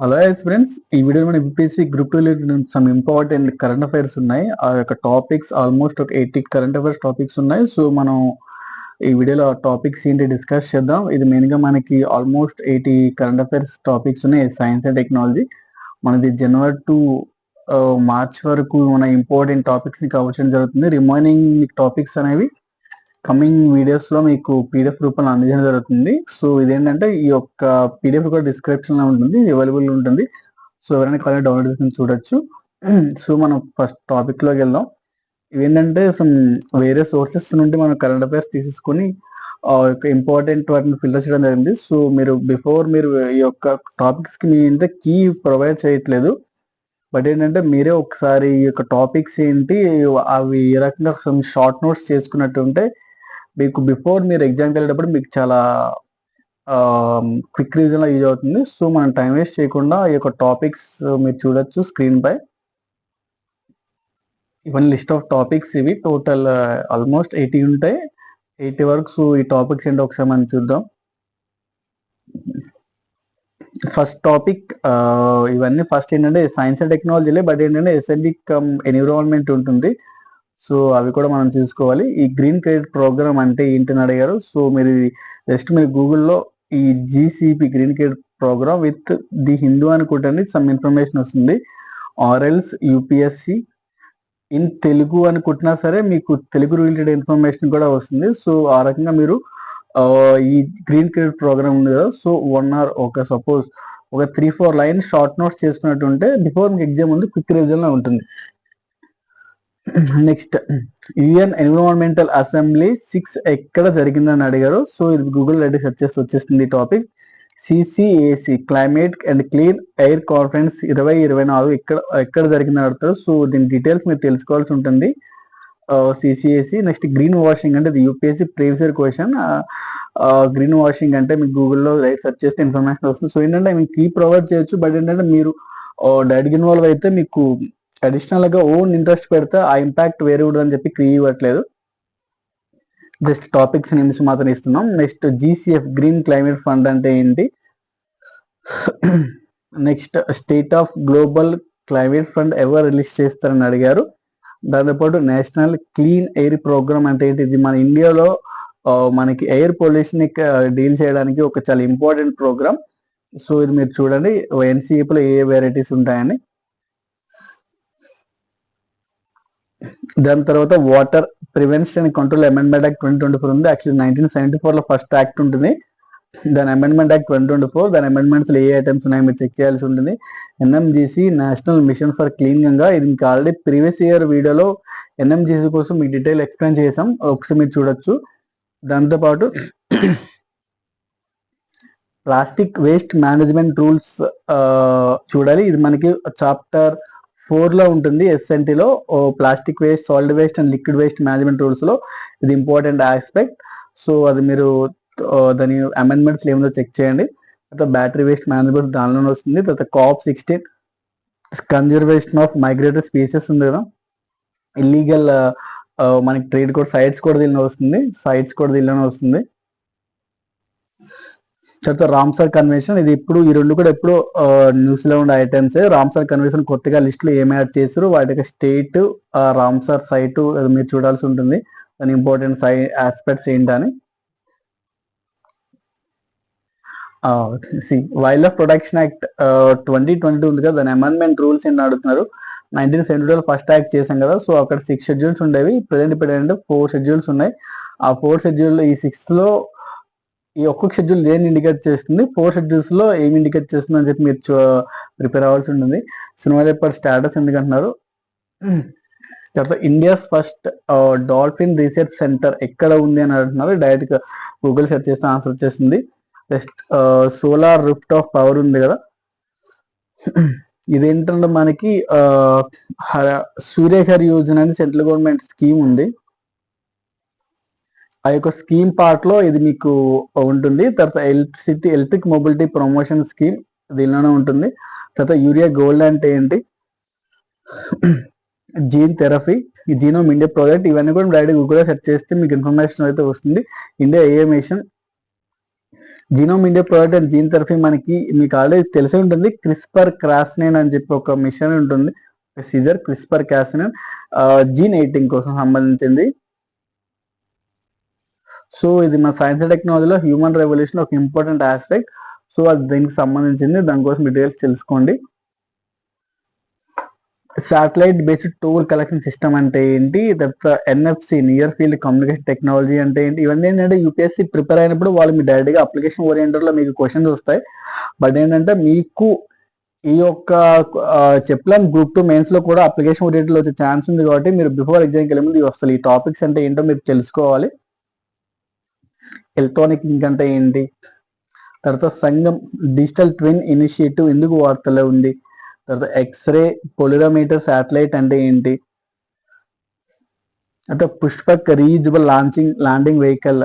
Hello friends ఈ video మన MPC group two some important current affairs ఉన్నాయి. ఆ యొక్క టాపిక్స్ ఆల్మోస్ట్ ఒక ఎయిటీ కరెంట్ అఫైర్స్ టాపిక్స్ ఉన్నాయి. సో మనం ఈ వీడియోలో టాపిక్స్ ఏంటి డిస్కస్ చేద్దాం. ఇది మెయిన్గా మనకి almost eighty current affairs topics ఉన్నాయి. సైన్స్ అండ్ టెక్నాలజీ మనది జనవరి టు మార్చ్ వరకు మన ఇంపార్టెంట్ టాపిక్స్ని కవర్ చేయడం జరుగుతుంది. రిమైనింగ్ టాపిక్స్ అనేవి కమింగ్ వీడియోస్లో మీకు పీడిఎఫ్ రూపంలో అందించడం జరుగుతుంది. సో ఇదేంటంటే ఈ యొక్క పీడిఎఫ్ కూడా డిస్క్రిప్షన్లో ఉంటుంది అవైలబుల్ ఉంటుంది. సో ఎవరైనా కాలేజ్ డౌన్లోడ్ చేసుకుని చూడొచ్చు. సో మనం ఫస్ట్ టాపిక్లోకి వెళ్దాం. ఇవేంటంటే సమ్ వేరే సోర్సెస్ నుండి మనం కరెంట్ అఫైర్స్ తీసేసుకొని ఇంపార్టెంట్ వాటిని ఫిల్టర్ చేయడం జరిగింది. సో మీరు బిఫోర్ మీరు ఈ యొక్క టాపిక్స్కి మీ కీ ప్రొవైడ్ చేయట్లేదు. బట్ ఏంటంటే మీరే ఒకసారి ఈ యొక్క టాపిక్స్ ఏంటి అవి ఏ రకంగా షార్ట్ నోట్స్ చేసుకున్నట్టు ఉంటే మీకు బిఫోర్ మీరు ఎగ్జామ్కి వెళ్ళేటప్పుడు మీకు చాలా క్విక్ రీజన్లో యూజ్ అవుతుంది. సో మనం టైం వేస్ట్ చేయకుండా ఈ యొక్క టాపిక్స్ మీరు చూడొచ్చు స్క్రీన్ పై. ఇవన్నీ లిస్ట్ ఆఫ్ టాపిక్స్ ఇవి టోటల్ ఆల్మోస్ట్ ఎయిటీ ఉంటాయి. ఎయిటీ వరకు ఈ టాపిక్స్ ఏంటో ఒకసారి మనం చూద్దాం. ఫస్ట్ టాపిక్ ఇవన్నీ ఫస్ట్ ఏంటంటే సైన్స్ అండ్ టెక్నాలజీలే బట్ ఏంటంటే ఎసెంటిక్ కమ్ ఎన్విరాన్మెంట్ ఉంటుంది. సో అవి కూడా మనం చూసుకోవాలి. ఈ గ్రీన్ క్రెడిట్ ప్రోగ్రామ్ అంటే ఏంటని అడిగారు? సో మీరు జస్ట్ మీరు గూగుల్లో ఈ GCP green credit program with the Hindu అనుకుంటండి some information వస్తుంది. ఆర్ఎల్స్ యూపీఎస్సి ఇన్ తెలుగు అనుకుంటున్నా సరే మీకు తెలుగు రిలేటెడ్ ఇన్ఫర్మేషన్ కూడా వస్తుంది. సో ఆ రకంగా మీరు ఈ గ్రీన్ క్రెడిట్ ప్రోగ్రామ్ ఉంది కదా సో వన్ అవర్ ఒక సపోజ్ ఒక three four line short notes చేసుకున్నట్టు ఉంటే బిఫోర్ మీకు ఎగ్జామ్ ఉంది క్విక్ రివిజన్లో ఉంటుంది. Next UN environmental assembly six ఎక్కడ జరిగిందని అడిగారు. సో ఇది గూగుల్ రెడ్డి సెర్చ్ చేసి వచ్చేస్తుంది topic CCAC climate and clean air conference ఇరవై ఇరవై నాలుగు ఎక్కడ ఎక్కడ జరిగిందని అడుగుతారు. సో దీని డీటెయిల్స్ మీరు తెలుసుకోవాల్సి ఉంటుంది. సిసిఏసి నెక్స్ట్ గ్రీన్ వాషింగ్ అంటే UPSC previous year question green washing అంటే మీకు గూగుల్లో సెర్చ్ చేస్తే ఇన్ఫర్మేషన్ వస్తుంది. సో ఏంటంటే మీకు కీ ప్రొవైడ్ చేయొచ్చు. బట్ ఏంటంటే మీరు uh, డైరెక్ట్ ఇన్వాల్వ్ అయితే మీకు అడిషనల్గా ఓన్ ఇంట్రెస్ట్ పెడితే ఆ ఇంపాక్ట్ వేరే ఉండదు అని చెప్పి క్రీ ఇవ్వట్లేదు. జస్ట్ టాపిక్స్ నిమిషం మాత్రం ఇస్తున్నాం. Next GCF green climate fund అంటే ఏంటి? Next state of global climate fund ఎవరు రిలీజ్ చేస్తారని అడిగారు. దాంతోపాటు నేషనల్ క్లీన్ ఎయిర్ ప్రోగ్రామ్ అంటే ఏంటి? ఇది మన ఇండియాలో మనకి ఎయిర్ పొల్యూషన్ డీల్ చేయడానికి ఒక చాలా ఇంపార్టెంట్ ప్రోగ్రామ్ సో ఇది మీరు చూడండి. ఎన్సీఏపీలో ఏ వెరైటీస్ ఉంటాయని. దాని తర్వాత water prevention control amendment act twenty twenty four ఉంది. యాక్చువల్లీ నైన్టీన్ సెవెంటీ ఫోర్లో ఫస్ట్ యాక్ట్ ఉంటుంది. దాని amendment act twenty twenty four దాని అమెండ్మెంట్స్ ఏ ఐటమ్స్ ఉన్నాయో మీరు చెక్ చేయాల్సి ఉంటుంది. NMGC national mission for clean Ganga ఇది మీకు ఆల్రెడీ ప్రీవియస్ ఇయర్ వీడియోలో ఎన్ఎంజీసీ కోసం మీకు డీటెయిల్ ఎక్స్ప్లెయిన్ చేసాం ఒకసారి మీరు చూడొచ్చు. దాంతోపాటు ప్లాస్టిక్ వేస్ట్ మేనేజ్మెంట్ రూల్స్ చూడాలి. ఇది మనకి చాప్టర్ ఫోర్లో ఉంటుంది ఎస్ఎన్టీలో plastic waste solid waste and liquid waste management రూల్స్లో ఇది ఇంపార్టెంట్ ఆస్పెక్ట్ సో అది మీరు దాని అమెండ్మెంట్స్ ఏమిటో చెక్ చేయండి. తర్వాత బ్యాటరీ వేస్ట్ మేనేజ్మెంట్ దానిలోనే వస్తుంది. తర్వాత COP sixteen conservation of migratory species ఉంది కదా. ఇల్లీగల్ మనకి ట్రేడ్ కూడా సైట్స్ కూడా దీనిలో వస్తుంది. సైట్స్ కూడా దీనిలోనే వస్తుంది. తర్వాత రామ్సర్ కన్వెన్షన్ ఇది ఇప్పుడు ఈ రెండు కూడా ఎప్పుడు న్యూస్లో ఉండే ఐటమ్స్ రామ్సర్ కన్వెన్షన్ కొత్తగా లిస్ట్లో ఏమి యాడ్ చేసారు వాటి స్టేట్ రామ్సర్ సైట్ మీరు చూడాల్సి ఉంటుంది. దాని ఇంపార్టెంట్ సై ఆస్పెక్ట్స్ ఏంటని. C wildlife protection act twenty twenty ఉంది కదా. దాని అమెండ్మెంట్ రూల్స్ ఏంటి అడుగుతున్నారు. Nineteen seventy two first act చేసాం కదా. సో అక్కడ సిక్స్ షెడ్యూల్స్ ఉండేవి. ప్రజెంట్ ఇప్పుడు ఏంటంటే ఫోర్ షెడ్యూల్స్ ఉన్నాయి. ఆ ఫోర్ షెడ్యూల్ ఈ సిక్స్లో ఈ ఒక్కొక్క షెడ్యూల్ దేన్ని ఇండికేట్ చేస్తుంది? ఫోర్ షెడ్యూల్స్లో ఏమి ఇండికేట్ చేస్తుంది అని చెప్పి మీరు ప్రిపేర్ అవ్వాల్సి ఉంటుంది. సినిమా చెప్పారు స్టాటస్ ఎందుకంటున్నారు? తర్వాత India's first dolphin research centre ఎక్కడ ఉంది అని అంటున్నారు. డైరెక్ట్గా గూగుల్ సెర్చ్ చేస్తే ఆన్సర్ వచ్చేసింది next solar rift of power ఉంది కదా? ఇదేంటంటే మనకి సూర్యఘర్ యోజన అని సెంట్రల్ గవర్నమెంట్ స్కీమ్ ఉంది. ఆ యొక్క స్కీమ్ పార్ట్లో ఇది మీకు ఉంటుంది. తర్వాత electricity electric mobility promotion scheme దీనిలోనే ఉంటుంది. తర్వాత యూరియా గోల్డ్ అంటే ఏంటి gene therapy genome India project ఇవన్నీ కూడా డైరెక్ట్ గూగుల్ సెర్చ్ చేస్తే మీకు ఇన్ఫర్మేషన్ అయితే వస్తుంది. ఇండియా ఏఏ mission genome India project and gene therapy మనకి మీకు ఆల్రెడీ తెలిసి ఉంటుంది. క్రిస్పర్ క్రాస్నైన్ అని చెప్పి ఒక మిషన్ ఉంటుంది. Scissor CRISPR cas nine gene editing కోసం సంబంధించింది. సో ఇది మన సైన్స్ అండ్ టెక్నాలజీలో హ్యూమన్ రెవల్యూషన్ ఒక ఇంపార్టెంట్ ఆస్పెక్ట్ సో అది దీనికి సంబంధించింది. దానికోసం డీటెయిల్స్ తెలుసుకోండి. Satellite based toll collection system అంటే ఏంటి? తర్వాత NFC near field communication technology అంటే ఏంటి? ఇవన్నీ ఏంటంటే యూపీఎస్సీ ప్రిపేర్ అయినప్పుడు వాళ్ళు మీ డైరెక్ట్గా అప్లికేషన్ ఓరియంటెడ్లో మీకు క్వశ్చన్స్ వస్తాయి. బట్ ఏంటంటే మీకు ఈ యొక్క చెప్పలేం గ్రూప్ టూ మెయిన్స్లో కూడా అప్లికేషన్ ఓరియంటెడ్ వచ్చే ఛాన్స్ ఉంది కాబట్టి మీరు బిఫోర్ ఎగ్జామ్కి వెళ్ళే ముందు వస్తారు ఈ టాపిక్స్ అంటే ఏంటో మీరు తెలుసుకోవాలి. ఎలక్ట్రానిక్ లింక్ అంటే ఏంటి? తర్వాత సంఘం డిజిటల్ ట్విన్ ఇనిషియేటివ్ ఎందుకు వార్తలో ఉంది? తర్వాత ఎక్స్రే పొలిరోమీటర్ శాటిలైట్ అంటే ఏంటి? తర్వాత Pushpak reusable launching landing vehicle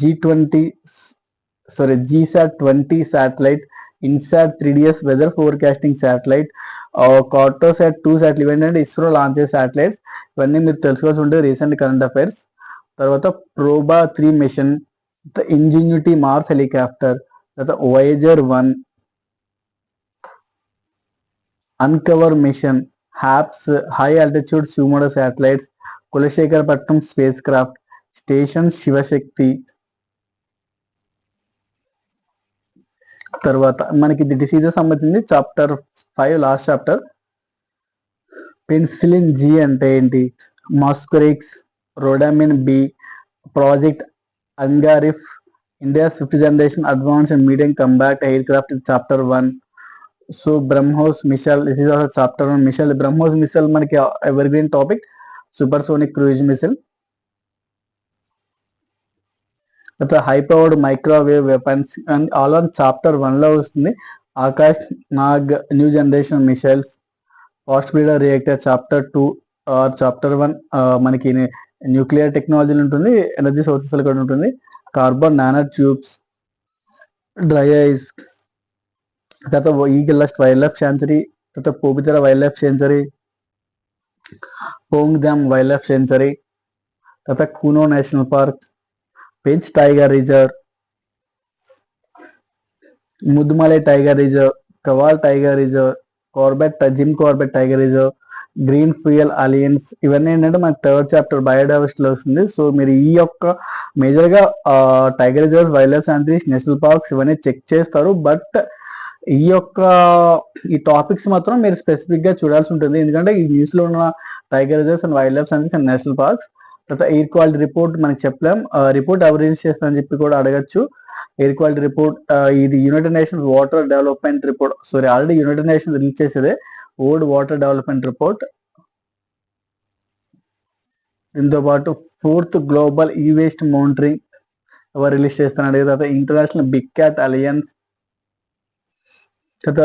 G twenty sorry GSAT twenty satellite INSAT three DS weather forecasting satellite Cartosat two satellite ఇవన్నీ ఇస్రో లాంచ్ చేసే శాటిలైట్స్ ఇవన్నీ మీరు తెలుసుకోవాల్సి ఉంటుంది రీసెంట్ కరెంట్ అఫైర్స్ తర్వాత Proba three mission Ingenuity Mars helicopter తర్వాత Voyager one uncover mission HAPS high altitude సుమోడో satellites Kulasekarapattinam spacecraft station Shiv Shakti తర్వాత మనకి ఇది డిసీజ్ సంబంధించింది chapter five last chapter penicillin G అంటే ఏంటి? Mosquirix rhodamine B project అంగారిఫ్ India fifth generation advance and medium combat aircraft chapter one so BrahMos missile this is also chapter one missile BrahMos missile మనకి evergreen topic sonic cruise missile తర్వాత high powered microwave weapons and all on chapter వన్లో వస్తుంది. Akash Nag new generation missiles fast breeder reactor chapter two or chapter one మనకి nuclear technology ఉంటుంది energy sources కూడా ఉంటుంది. Carbon nano tubes dry ice తర్వాత eagle lust wild life sanctuary తర్వాత Pobitora wildlife sanctuary Pong dam wildlife sanctuary తర్వాత Kuno national park Pench tiger reserve Mudumalai tiger reserve Kawal tiger reserve Corbett Jim Corbett tiger reserve green fuel alliance ఇవన్నీ ఏంటంటే మనకి third chapter బయోడైవర్సిటీలో వస్తుంది. So మీరు ఈ యొక్క మేజర్గా tiger reserves wildlife sanctuaries national parks ఇవన్నీ చెక్ చేస్తారు. బట్ ఈ యొక్క ఈ టాపిక్స్ మాత్రం మీరు స్పెసిఫిక్గా చూడాల్సి ఉంటుంది. ఎందుకంటే ఈ న్యూస్లో ఉన్న tiger reserves and wildlife sanctuaries and national parks తర్వాత ఎయిర్ క్వాలిటీ రిపోర్ట్ మనకి చెప్పలేం. రిపోర్ట్ ఎవరు రిలీజ్ చేస్తారని చెప్పి కూడా అడగచ్చు. ఎయిర్ క్వాలిటీ రిపోర్ట్ ఇది United Nations water development report sorry already United Nations release చేసేదే. ఓల్డ్ వాటర్ డెవలప్మెంట్ రిపోర్ట్ దీంతో పాటు fourth global e waste monitoring ఎవరు రిలీజ్ చేస్తున్నారు తర్వాత ఇంటర్నేషనల్ బిగ్ క్యాట్ అలియన్స్ తర్వాత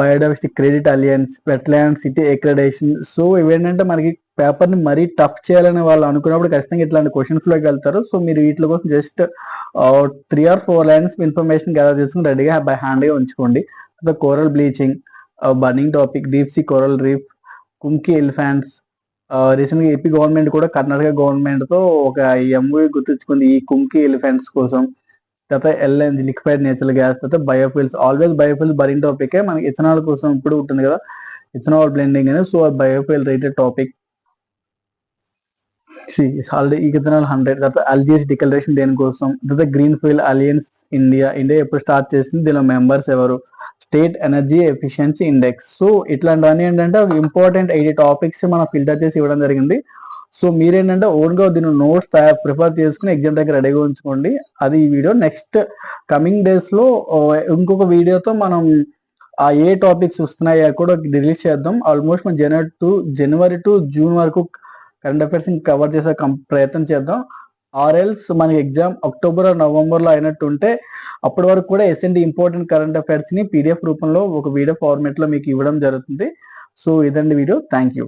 biodiversity credit alliance wetland city accreditation so ఇవేంటంటే మనకి పేపర్ని మరీ టఫ్ చేయాలని వాళ్ళు అనుకున్నప్పుడు ఖచ్చితంగా ఇట్లాంటి క్వశ్చన్స్లోకి వెళ్తారు. సో మీరు వీటి కోసం just three or four lines information gather చేసుకుని రెడీగా బై హ్యాండ్గా ఉంచుకోండి. తర్వాత coral bleaching burning topic deep sea coral reef Kumki elephants రీసెంట్గా ఏపీ గవర్నమెంట్ కూడా కర్ణాటక గవర్నమెంట్తో ఒక ఎంఓ గుర్తించుకుంది ఈ కుంకి ఎలిఫెంట్స్ కోసం. తర్వాత ఎల్ఎన్జి లిక్విడ్ నేచురల్ గ్యాస్ తర్వాత biofuels always biofuels burning topic మనకి ఇథనాల్ కోసం ఇప్పుడు ఉంటుంది కదా ఇథనాల్ బ్లెండింగ్ అనేది. So biofuel related topic already ఈ ఇథనాల్ హండ్రెడ్ తర్వాత అల్జియస్ డిక్లరేషన్ దేనికోసం? తర్వాత green field alliance India India ఎప్పుడు స్టార్ట్ చేసింది? దీనిలో మెంబర్స్ ఎవరు? State energy efficiency index so ఇట్లాంటివన్నీ ఏంటంటే ఇంపార్టెంట్ ఎయిటీ టాపిక్స్ మనం ఫిల్టర్ చేసి ఇవ్వడం జరిగింది. సో మీరేంటంటే ఓన్గా దీని నోట్స్ తయారు ప్రిఫర్ చేసుకుని ఎగ్జామ్ దగ్గర రెడీగా ఉంచుకోండి. అది ఈ వీడియో నెక్స్ట్ కమింగ్ డేస్లో ఇంకొక వీడియోతో మనం ఆ ఏ టాపిక్స్ వస్తున్నాయో కూడా రిలీజ్ చేద్దాం. ఆల్మోస్ట్ మనం జనవరి టు జనవరి టు జూన్ వరకు కరెంట్ అఫైర్స్ కవర్ చేసే ప్రయత్నం చేద్దాం. ఆర్ఎల్స్ మనకి ఎగ్జామ్ అక్టోబర్ నవంబర్లో అయినట్టు ఉంటే అప్పటి వరకు కూడా ఎస్ఎన్డి ఇంపార్టెంట్ కరెంట్ అఫైర్స్ని పీడిఎఫ్ రూపంలో ఒక వీడియో ఫార్మేట్లో మీకు ఇవ్వడం జరుగుతుంది. సో ఇదండి వీడియో. Thank you